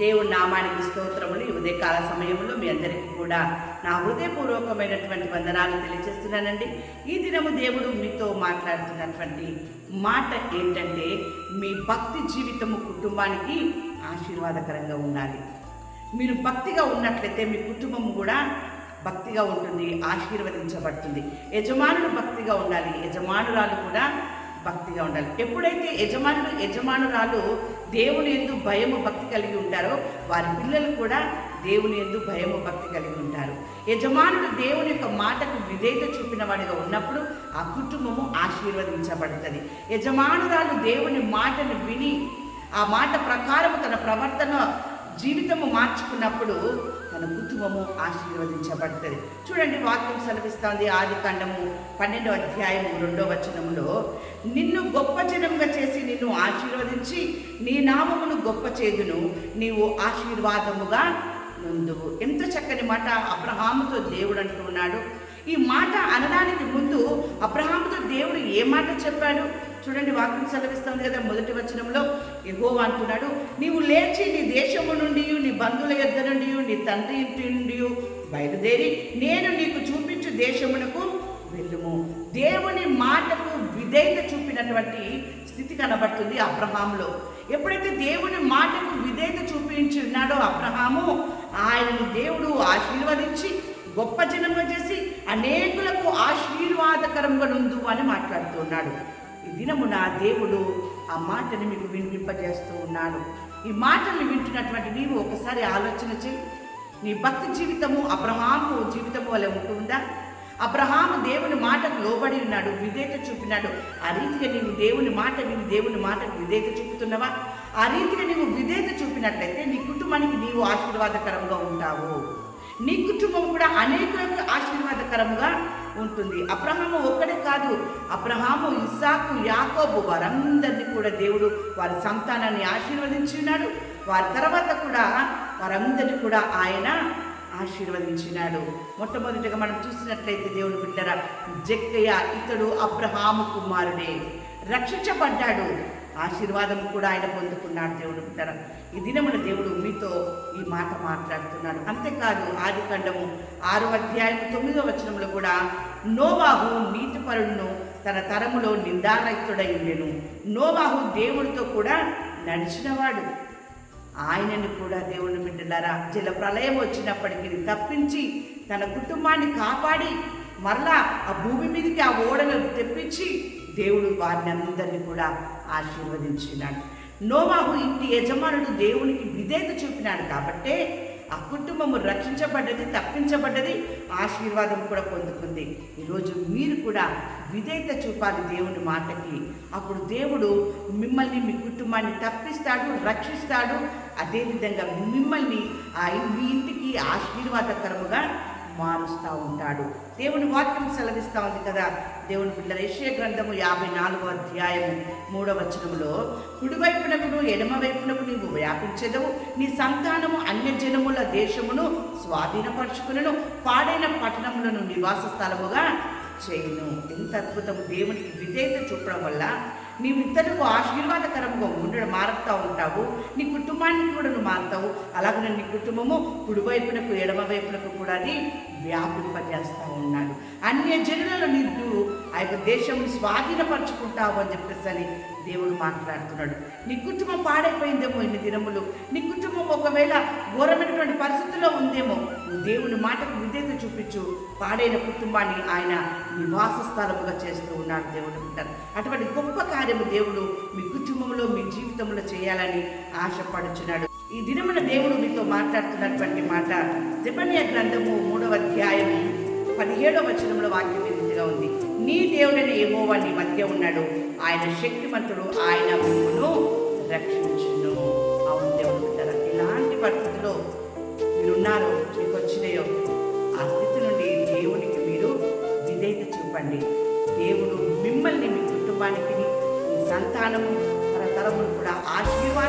దేవుడి నామానికి స్తోత్రములు ఈ ఉదయకాల సమయంలో మీ అందరికీ కూడా నా హృదయపూర్వకమైనటువంటి వందనాలు తెలియజేస్తున్నానండి. ఈ దినము దేవుడు మీతో మాట్లాడుతున్నటువంటి మాట ఏంటంటే మీ భక్తి జీవితము కుటుంబానికి ఆశీర్వాదకరంగా ఉండాలి. మీరు భక్తిగా ఉన్నట్లయితే మీ కుటుంబం కూడా భక్తిగా ఉంటుంది ఆశీర్వదించబడుతుంది. యజమానుడు భక్తిగా ఉండాలి యజమానురాలు కూడా భక్తిగా ఉండాలి. ఎప్పుడైతే యజమానులు యజమానురాలు దేవుని ఎందు భయము భక్తి కలిగి ఉంటారో వారి పిల్లలు కూడా దేవుని ఎందు భయము భక్తి కలిగి ఉంటారు. యజమానుడు దేవుని యొక్క మాటకు విధేయత చూపిన వాడిగా ఉన్నప్పుడు ఆ కుటుంబము ఆశీర్వదించబడుతుంది. యజమానురాలు దేవుని మాటను విని ఆ మాట ప్రకారం తన ప్రవర్తన జీవితము మార్చుకున్నప్పుడు తన కుటుంబము ఆశీర్వదించబడుతుంది. చూడండి వాక్యం సెలవిస్తోంది ఆది కాండము పన్నెండో అధ్యాయము రెండో వచనములో నిన్ను గొప్ప జనముగా చేసి నిన్ను ఆశీర్వదించి నీ నామమును గొప్ప చేదును నీవు ఆశీర్వాదముగా నుందువు. ఎంత చక్కని మాట అబ్రహాముతో దేవుడు అంటున్నాడు ఈ మాట అనడానికి ముందు అబ్రహాముతో దేవుడు ఏ మాట చెప్పాడు? చూడండి వాక్యం సెలవిస్తుంది కదా మొదటి వచనంలో. ఎగో అంటున్నాడు నీవు లేచి నీ దేశము నుండి నీ బంధువుల యొద్ద నుండి నీ తండ్రి ఇంటి నుండి బయలుదేరి నేను నీకు చూపించు దేశమునకు వెళ్ళుము. దేవుని మాటకు విధేయత చూపినటువంటి స్థితి కనబడుతుంది అబ్రహాంలో ఎప్పుడైతే దేవుని మాటకు విధేయత చూపించి ఉన్నాడో అబ్రహాము ఆయనను దేవుడు ఆశీర్వదించి గొప్ప జనంగా చేసి అనేకులకు ఆశీర్వాదకరంగా నుండు అని మాట్లాడుతున్నాడు. ఈ నా దేవుడు ఆ మాటని మీకు వినిపింపజేస్తూ ఉన్నాడు. ఈ మాటల్ని వింటున్నటువంటి నీవు ఒకసారి ఆలోచన చేయి నీ భక్తి జీవితము అబ్రహాము జీవితము వల్ల ఉంటుందా? అబ్రహాము దేవుని మాటకు లోబడి ఉన్నాడు విధేయత చూపినాడు. ఆ రీతిగా నీవు దేవుని మాట విని దేవుని మాటకు విధేయత చూపుతున్నావా? ఆ రీతిగా నీవు విధేయత చూపినట్లయితే నీ కుటుంబానికి నీవు ఆశీర్వాదకరంగా ఉంటావు. నీ కుటుంబం కూడా అనేకులకు ఆశీర్వాదకరంగా ఉంటుంది. అబ్రహాము ఒక్కడే అబ్రహాము ఇస్సాకు యాకోబు వారందరినీ కూడా దేవుడు వారి సంతానాన్ని ఆశీర్వదించి ఉన్నాడు వారి తర్వాత కూడా వారందరినీ కూడా ఆయన ఆశీర్వదించినాడు. మొట్టమొదటిగా మనం చూసినట్లయితే దేవుడు బిడ్డరా జక్కయ్య ఇతడు అబ్రహాము కుమారుడే. రక్షించబడ్డాడు. ఆశీర్వాదం కూడా ఆయన పొందుకున్నాడు దేవుడు బిడ్డరా. ఈ దినమున దేవుడు మీతో ఈ మాట మాట్లాడుతున్నాడు. అంతేకాదు ఆది ఖండము ఆరు అధ్యాయం తొమ్మిదో వచనంలో కూడా నోవాహు నీతిపరుడును తన తరములో నిందారహితుడై ఉండెను. నోవాహు దేవుడితో కూడా నడిచినవాడు. ఆయనను కూడా దేవుని బిడ్డలారా జల ప్రళయం వచ్చినప్పటికీ తప్పించి తన కుటుంబాన్ని కాపాడి మరలా ఆ భూమి మీదకి ఆ ఓడను తెప్పించి దేవుడు వారిని అందరినీ కూడా ఆశీర్వదించినాడు. నోవాహు ఇంటి యజమానుడు దేవునికి విధేయత చూపినాడు కాబట్టే ఆ కుటుంబము రక్షించబడ్డది తప్పించబడ్డది ఆశీర్వాదం కూడా పొందుకుంది. ఈరోజు మీరు కూడా విధేయత చూపాలి దేవుని మాటకి. అప్పుడు దేవుడు మిమ్మల్ని మీ కుటుంబాన్ని తప్పిస్తాడు రక్షిస్తాడు. అదేవిధంగా మిమ్మల్ని ఆ మీ ఇంటికి ఆశీర్వాదకరముగా మారుస్తూ ఉంటాడు. దేవుని వాక్యం సెలవిస్తూ ఉంది కదా. దేవుని పిల్లల రేషియ గ్రంథము యాభై నాలుగో అధ్యాయము మూడవ వచనములో కుడివైపునకును ఎడమ వైపునకు నీవు వ్యాపించదవు. నీ సంతానము అన్య జనముల దేశమును స్వాధీనపరుచుకును పాడైన పట్టణములను నివాస స్థలముగా చేయను. ఎంత అద్భుతము. దేవునికి విధేయత చూపడం వల్ల నీవు ఇతరులకు ఆశీర్వాదకరంగా ఉండడం మారుతూ ఉంటావు. నీ కుటుంబాన్ని కూడా నువ్వు మారుతావు. అలాగే నీ కుటుంబము కుడివైపునకు ఎడమ వైపునకు కూడా అది వ్యాపింపజేస్తూ ఉన్నాడు. అన్య జనులలో నీకు ఆ యొక్క దేశం స్వాధీనపరచుకుంటావు అని చెప్పేసి అని దేవుడు మాట్లాడుతున్నాడు. నీ కుటుంబం పాడైపోయిందేమో ఇన్ని దినములు. నీ కుటుంబం ఒకవేళ ఘోరమైనటువంటి పరిస్థితుల్లో ఉందేమో నువ్వు దేవుని మాటకు విధేత చూపించు. పాడైన కుటుంబాన్ని ఆయన నివాస స్థలముగా చేస్తూ ఉన్నాడు దేవుడు అంటారు. అటువంటి గొప్ప కార్యము దేవుడు మీ కుటుంబంలో మీ జీవితంలో చేయాలని ఆశపడుచున్నాడు. ఈ దినమున దేవుడు మీతో మాట్లాడుతున్నటువంటి మాట జపనీయ గ్రంథము మూడవ అధ్యాయము పదిహేడవ వచనంలో వాక్యం ఈ రీతిగా ఉంది. నీ దేవుడైన ఏమో నీ మధ్య ఉన్నాడు. ఆయన శక్తిమంతుడు. ఆయన మిమ్మను రక్షించును. అవును దేవుడు బిడ్డలారా, ఎలాంటి పరిస్థితిలో మీరున్నారో మీకు వచ్చినాయో ఆ స్థితి నుండి దేవునికి మీరు విధేయత చూపండి. దేవుడు మిమ్మల్ని మీ కుటుంబానికి మీ సంతానము తరతరములు కూడా ఆశీర్వాద